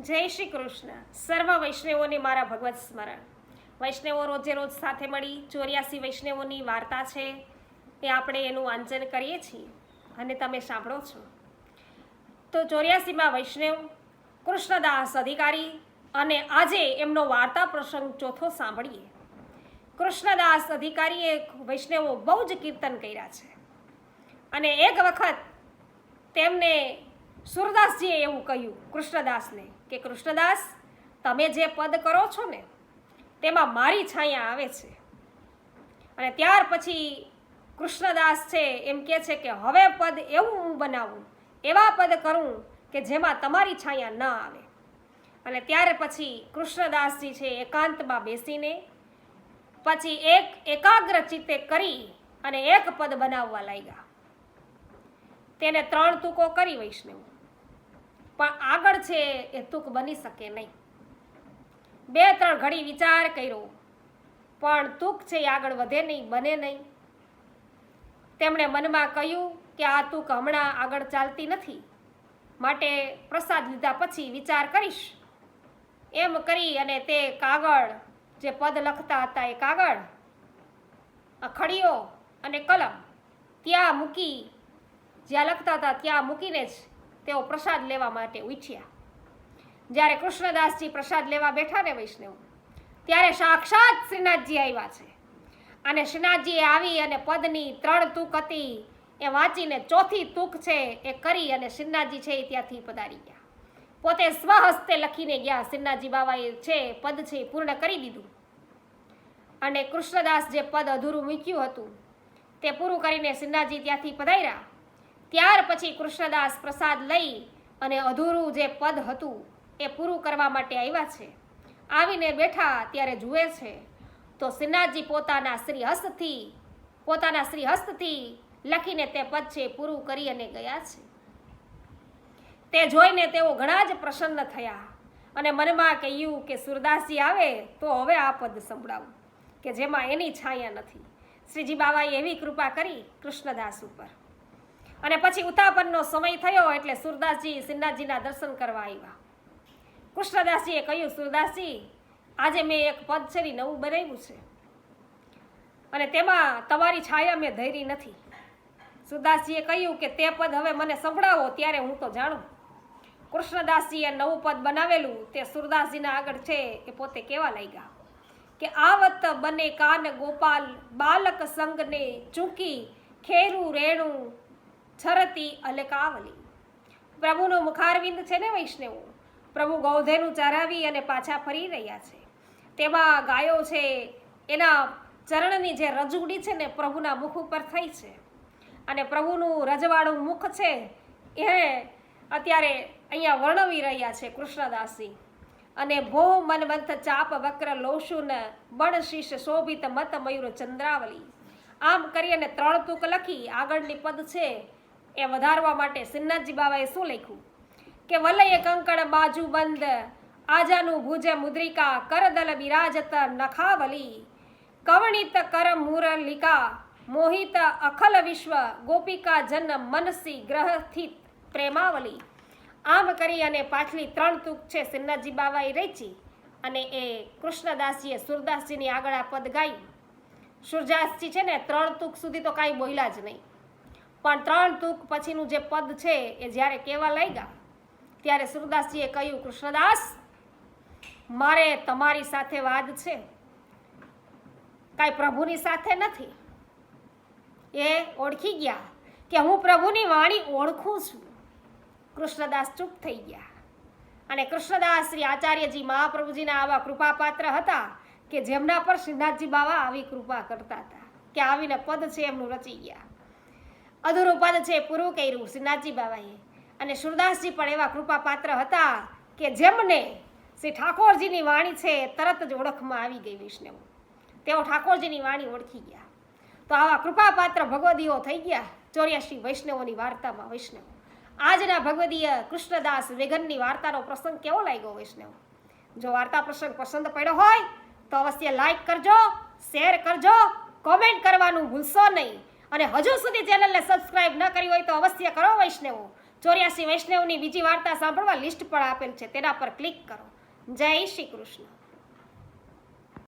જય શ્રી કૃષ્ણ. સર્વ વૈષ્ણવોને મારા ભગવત સ્મરણ. વૈષ્ણવો રોજે રોજ સાથે મળી ચોર્યાસી વૈષ્ણવોની વાર્તા છે એ આપણે એનું વાંચન કરીએ છીએ અને તમે સાંભળો છો. તો ચોર્યાસીમાં વૈષ્ણવ, કૃષ્ણદાસ અધિકારી અને આજે એમનો વાર્તા પ્રસંગ ચોથો સાંભળીએ. કૃષ્ણદાસ અધિકારીએ વૈષ્ણવો બહુ જ કીર્તન કર્યા છે. અને એક વખત તેમને સુરદાસજીએ એવું કહ્યું, કૃષ્ણદાસને કે, કૃષ્ણદાસ, તમે જે પદ કરો છો ને, તેમાં મારી છાયા આવે છે. અને ત્યાર પછી કૃષ્ણદાસ છે એમ કહે છે કે, હવે પદ એવું હું બનાવું, એવા પદ કરું કે જેમાં તમારી છાયા ન આવે. અને ત્યારે પછી કૃષ્ણદાસજી છે એકાંતમાં બેસીને પછી એક એકાગ્ર ચિત્તે કરી અને એક પદ બનાવવા લાગ્યા. તેને ત્રણ તૂકો કરી વૈષ્ણવ. પણ આગળ છે એ તુક બની શકે નહીં. બે ત્રણ ઘડી વિચાર કર્યો, પણ તુક છે એ આગળ વધે નહીં, બને નહીં. તેમણે મનમાં કહ્યું કે આ તુક હમણાં આગળ ચાલતી નથી. માટે પ્રસાદ લીધા પછી વિચાર કરીશ. એમ કરી અને તે કાગળ, જે પદ લખતા હતા એ કાગળ ખડીઓ અને કલમ, ત્યાં મૂકી, જ્યાં લખતા હતા ત્યાં મૂકીને જ તેઓ પ્રસાદ લેવા માટે ઉઠ્યા જ્યારે કૃષ્ણદાસજી પ્રસાદ લેવા બેઠા ને વૈષ્ણવ, ત્યારે સાક્ષાત શ્રીનાથજી આવ્યા છે. અને શ્રીનાથજીએ આવી અને પદની ત્રણ તૂક હતી, એ વાંચીને ચોથી તૂક છે એ કરી અને શ્રીનાથજી છે એ ત્યાંથી પધારી ગયા. પોતે સ્વહસ્તે લખીને ગયા, શ્રીનાથજી બાબાએ છે પદ છે પૂર્ણ કરી દીધું. અને કૃષ્ણદાસ જે પદ અધૂરું મૂક્યું હતું, તે પૂરું કરીને શ્રીનાથજી ત્યાંથી પધાર્યા. ત્યાર પછી કૃષ્ણદાસ પ્રસાદ લઈ અને અધૂરું જે પદ હતું એ પૂરું કરવા માટે આવ્યા છે. આવીને બેઠા ત્યારે જુએ છે. તો શ્રીનાથજી પોતાના શ્રી હસ્તથી પોતાના શ્રી હસ્તથી લખીને તે પદ છે પૂરું કરી અને ગયા છે. તે જોઈને તેઓ ઘણા જ પ્રસન્ન થયા અને મનમાં કહ્યું કે, સુરદાસજી આવે તો હવે આ પદ સંભળાવું, કે જેમાં એની છાયા નથી. શ્રીજી બાબાએ એવી કૃપા કરી કૃષ્ણદાસ ઉપર. અને પછી ઉતાપનનો સમય થયો એટલે સુરદાસજી સિન્નાજીના દર્શન કરવા આવ્યા. કૃષ્ણદાસજીએ કહ્યું, સુરદાસજી, આજે મેં એક પદ છે નવું બનાવ્યું છે અને તેમાં તમારી છાયા મેં ધૈરી નથી. સુરદાસજીએ કહ્યું કે, તે પદ હવે મને સંભળાવો, ત્યારે હું તો જાણું. કૃષ્ણદાસજીએ નવું પદ બનાવેલું, તે સુરદાસજીના આગળ છે એ પોતે કેવા લાગ્યા કે, આવત બને કાન ગોપાલ, બાલક સંગને ચૂકી ખેરું રેણું છરતી અલકાવલી પ્રભુનું મુખારવિંદ છે ને વૈષ્ણવ? પ્રભુ ગૌધેનું ચરાવી અને પાછા ફરી રહ્યા છે. તેમાં ગાયો છે, એના ચરણની જે રજૂડી છે ને પ્રભુના મુખ ઉપર થઈ છે. અને પ્રભુનું રજવાડું મુખ છે, એ અત્યારે અહીંયા વર્ણવી રહ્યા છે કૃષ્ણદાસજી. અને ભો મનવંત ચાપ વક્ર લોશુન બણ શીશ શોભિત મત મયુર ચંદ્રાવલી. આમ કરી અને ત્રણ તુક લખી આગળની પદ છે એ વધારવા માટે સિન્નાથજી બાબાએ શું લખ્યું? કે વલય કંકણ બાજુ બંધ, આજાનું ભુજે મુદ્રિકા, કરદલ બિરાજત નખાવલી. કવણિત કર મુરલિકા મોહિત અખલ વિશ્વ, ગોપિકા જન મનસી ગ્રહસ્થિત પ્રેમાવલી. આમ કરી અને પાછલી ત્રણ તૂક છે સિન્નાથજી બાબાએ રેચી અને એ કૃષ્ણદાસજીએ સુરદાસજીની આગળ આ પદ ગાયું. સુરજાસજી છે ને, ત્રણ તૂક સુધી તો કાંઈ બોલ્યા જ નહીં. પણ ત્રણ તુક પછીનું જે પદ છે એ જ્યારે કહેવા લાગ્યા, ત્યારે સુરદાસજીએ કહ્યું, કૃષ્ણદાસ, મારે તમારી સાથે વાદ છે. કાંઈ પ્રભુની સાથે નથી. એ ઓળખી ગયા કે હું પ્રભુની વાણી ઓળખું છું. કૃષ્ણદાસ ચૂપ થઈ ગયા. અને કૃષ્ણદાસ શ્રી આચાર્યજી મહાપ્રભુજીના આવા કૃપાપાત્ર હતા કે જેમના પર શ્રીનાથજી બાવા આવી કૃપા કરતા હતા, કે આવીને પદ છે એમનું રચી ગયા. અધૂરું પદ છે પૂરું કર્યું શ્રીનાથજી બાબાએ. અને સુરદાસજી પણ એવા કૃપાપાત્ર હતા કે જેમને શ્રી ઠાકોરજીની વાણી છે તરત જ ઓળખમાં આવી ગઈ વૈષ્ણવ. તેઓ ઠાકોરજીની વાણી ઓળખી ગયા. તો આવા કૃપાપાત્ર ભગવદીઓ થઈ ગયા ચોર્યાસી વૈષ્ણવોની વાર્તામાં વૈષ્ણવ. આજના ભગવદીય કૃષ્ણદાસ વેગનની વાર્તાનો પ્રસંગ કેવો લાગ્યો વૈષ્ણવ? જો વાર્તા પ્રસંગ પસંદ પડ્યો હોય તો અવશ્ય લાઈક કરજો, શેર કરજો, કોમેન્ટ કરવાનું ભૂલશો નહીં. અને હજુ સુધી ચેનલને સબસ્ક્રાઇબ ન કરી હોય તો અવશ્ય કરો વૈષ્ણવો. ચોર્યાસી વૈષ્ણવની બીજી વાર્તા સાંભળવા લિસ્ટ પણ આપેલ છે, તેના પર ક્લિક કરો. જય શ્રી કૃષ્ણ.